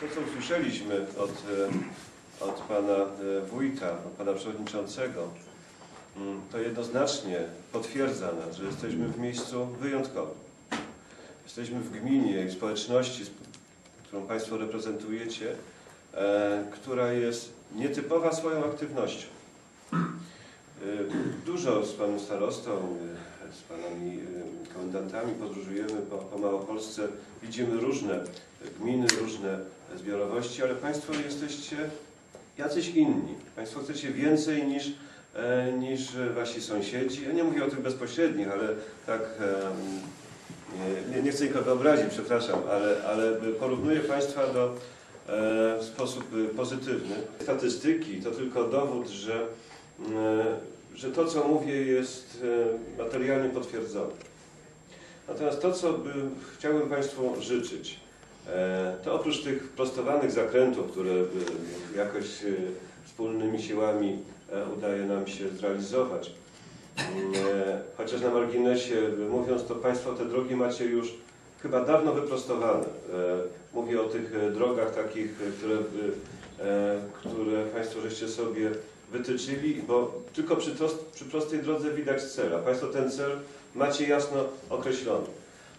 To, co usłyszeliśmy od, e, od pana e, wójta, od pana przewodniczącego, mm, to jednoznacznie potwierdza nas, że jesteśmy w miejscu wyjątkowym. Jesteśmy w gminie i społeczności, sp- którą państwo reprezentujecie, e, która jest nietypowa swoją aktywnością. Dużo z panem starostą, z panami e, komendantami podróżujemy po, po Małopolsce. Widzimy różne gminy, różne zbiorowości, ale państwo jesteście jacyś inni. Państwo chcecie więcej niż, e, niż wasi sąsiedzi. Ja nie mówię o tych bezpośrednich, ale tak em, nie, nie, chcę nikogo obrazić, przepraszam, ale, ale porównuję państwa do, e, w sposób e, pozytywny. Statystyki to tylko dowód, że, e, że to, co mówię, jest e, materialnie potwierdzone. Natomiast to, co by chciałbym Państwu życzyć, e, to oprócz tych prostowanych zakrętów, które e, jakoś wspólnymi siłami udaje nam się zrealizować, mm, chociaż na marginesie mówiąc, to Państwo te drogi macie już chyba dawno wyprostowane. Mówię o tych drogach takich, które, które Państwo żeście sobie wytyczyli, bo tylko przy, tos- przy prostej drodze widać cel, a Państwo ten cel macie jasno określony.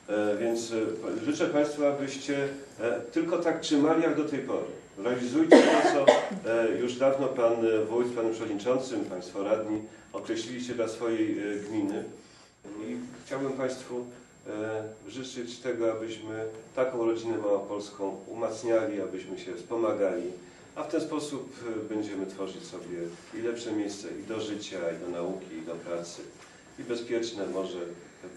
E, Więc e, życzę Państwu, abyście e, tylko tak trzymali jak do tej pory. Realizujcie to, co już dawno Pan Wójt, Panem Przewodniczącym, Państwo Radni określiliście dla swojej gminy. I chciałbym Państwu życzyć tego, abyśmy taką rodzinę małopolską umacniali, abyśmy się wspomagali, a w ten sposób e, będziemy tworzyć sobie i lepsze miejsce i do życia, i do nauki, i do pracy, i bezpieczne może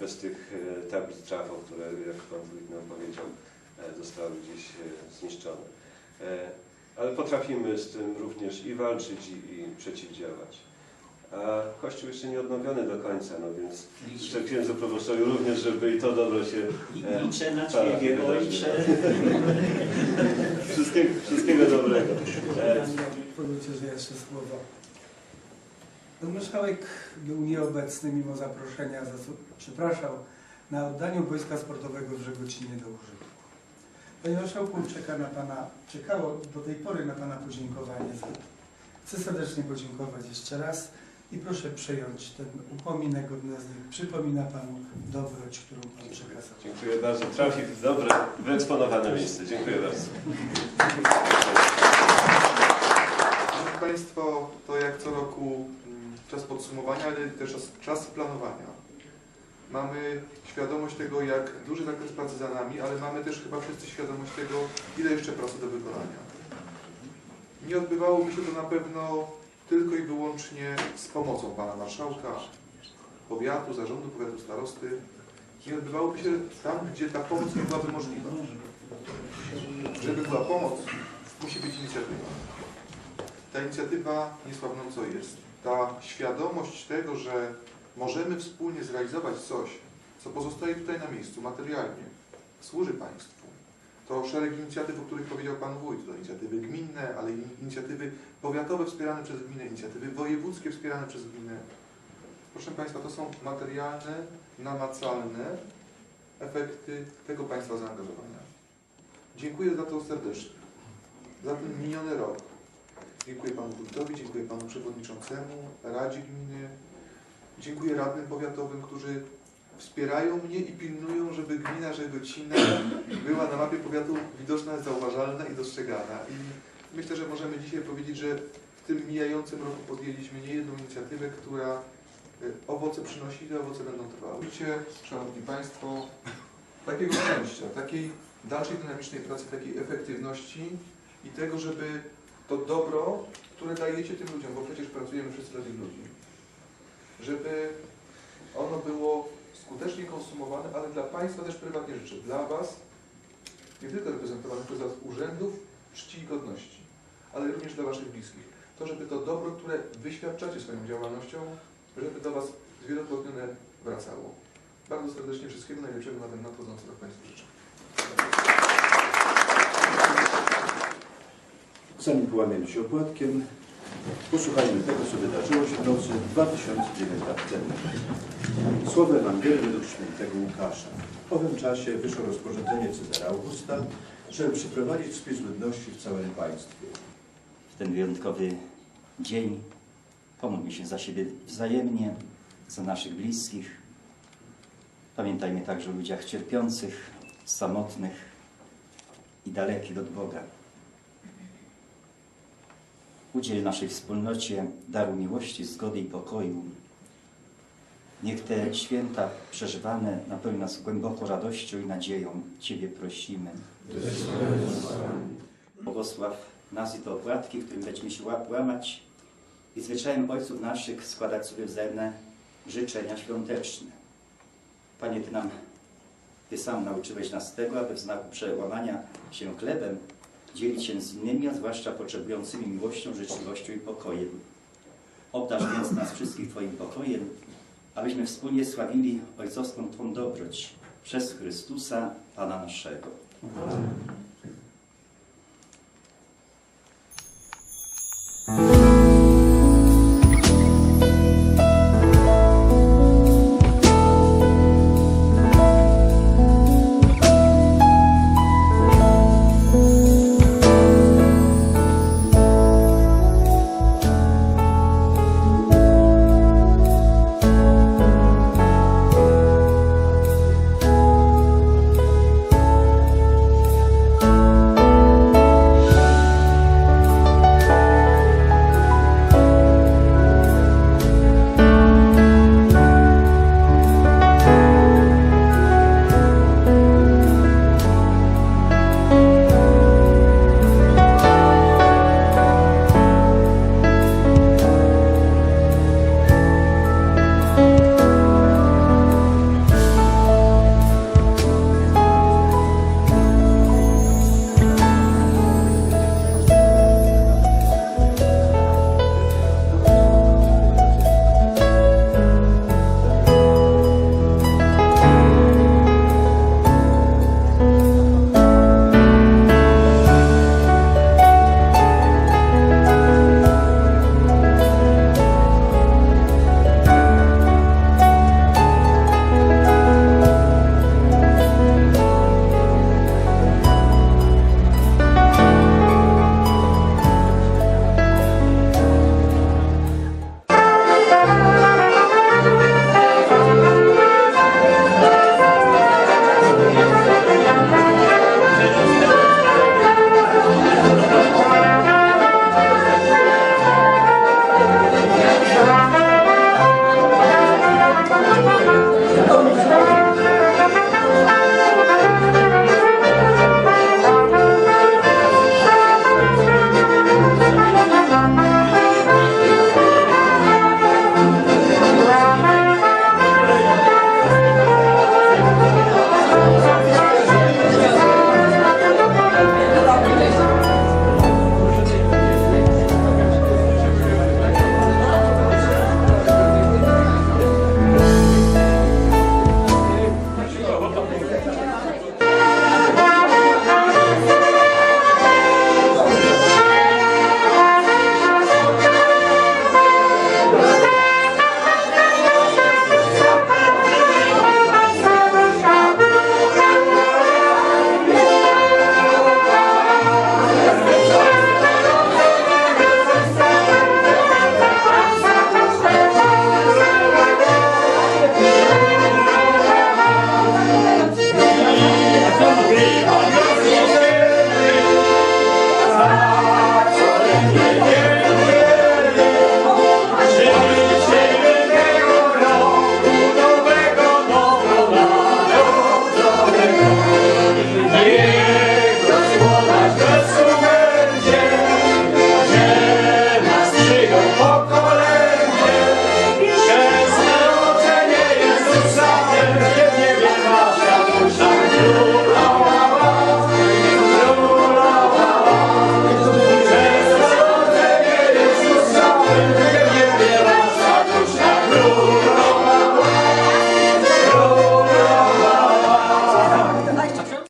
bez tych e, tablic trafo, które, jak Pan Wójt nam powiedział, e, zostały gdzieś e, zniszczone. E, Ale potrafimy z tym również i walczyć, i przeciwdziałać. A Kościół jeszcze nie odnowiony do końca, no więc życzę księdzu proboszczowi również, żeby i to dobro się e, Liczę na Ciebie. Ojcze. Wszystkiego, wszystkiego dobrego. E, Pozwólcie, że jeszcze słowo. Pan marszałek był nieobecny mimo zaproszenia, zasu- przepraszał, na oddaniu Wojska Sportowego w Żegocinie do użytku. Panie Marszałku, czeka na Pana, czekało do tej pory na Pana podziękowanie. za- Chcę serdecznie podziękować jeszcze raz i proszę przejąć ten upominek od nas. Przypomina Panu dobroć, którą Pan przekazał. dziękuję bardzo. Trafi w dobre, wyeksponowane miejsce. Dziękuję bardzo. Szanowni Państwo, to jak co roku mm, czas podsumowania, ale też czas- czas planowania. Mamy świadomość tego, jak duży zakres pracy za nami, ale mamy też chyba wszyscy świadomość tego, ile jeszcze pracy do wykonania. Nie odbywałoby się to na pewno tylko i wyłącznie z pomocą Pana Marszałka, powiatu, zarządu powiatu starosty. Nie odbywałoby się tam, gdzie ta pomoc nie byłaby możliwa. Żeby była pomoc, musi być inicjatywa ta inicjatywa niesławną co jest. Ta świadomość tego, że możemy wspólnie zrealizować coś, co pozostaje tutaj na miejscu materialnie, służy państwu. To szereg inicjatyw, o których powiedział Pan Wójt, to inicjatywy gminne, ale i inicjatywy powiatowe wspierane przez gminę, inicjatywy wojewódzkie wspierane przez gminę. Proszę Państwa, to są materialne, namacalne efekty tego Państwa zaangażowania. Dziękuję za to serdecznie. Za ten miniony rok. Dziękuję Panu Wójtowi, dziękuję Panu Przewodniczącemu, Radzie Gminy. Dziękuję radnym powiatowym, którzy wspierają mnie i pilnują, żeby gmina Żegocina była na mapie powiatu widoczna, zauważalna i dostrzegana. I myślę, że możemy dzisiaj powiedzieć, że w tym mijającym roku podjęliśmy niejedną inicjatywę, która y, owoce przynosi i owoce będą trwały. Życie, Szanowni Państwo, takiego szczęścia, takiej dalszej dynamicznej pracy, takiej efektywności i tego, żeby to dobro, które dajecie tym ludziom, bo przecież pracujemy wszyscy dla tych ludzi, żeby ono było skutecznie konsumowane, ale dla Państwa też prywatnie życzę. Dla Was, nie tylko reprezentowanych przez Was urzędów czci i godności, ale również dla Waszych bliskich. To, żeby to dobro, które wyświadczacie swoją działalnością, żeby do Was zwielokrotnione wracało. Bardzo serdecznie wszystkiego najlepszego na ten nadchodzący rok Państwu życzę. Zanim połamiemy się opłatkiem, posłuchajmy tego, co wydarzyło się w nocy 2009 temu. Słowo Ewangelii według świętego Łukasza. W owym czasie wyszło rozporządzenie Cezara Augusta, żeby przeprowadzić spis ludności w całym państwie. w ten wyjątkowy dzień. Pomódlmy się za siebie wzajemnie, za naszych bliskich. Pamiętajmy także o ludziach cierpiących, samotnych i dalekich od Boga. Udziel naszej wspólnocie daru miłości, zgody i pokoju. Niech te święta przeżywane napełnią nas głęboko radością i nadzieją. Ciebie prosimy. Błogosław nas i te opłatki, którym będziemy się ła- łamać i zwyczajem ojców naszych składać sobie wzajemne życzenia świąteczne. Panie, Ty nam, Ty sam nauczyłeś nas tego, aby w znaku przełamania się chlebem dzielić się z innymi, a zwłaszcza potrzebującymi miłością, życzliwością i pokojem. Obdarz więc nas wszystkich Twoim pokojem, abyśmy wspólnie sławili ojcowską Twą dobroć przez Chrystusa, Pana naszego.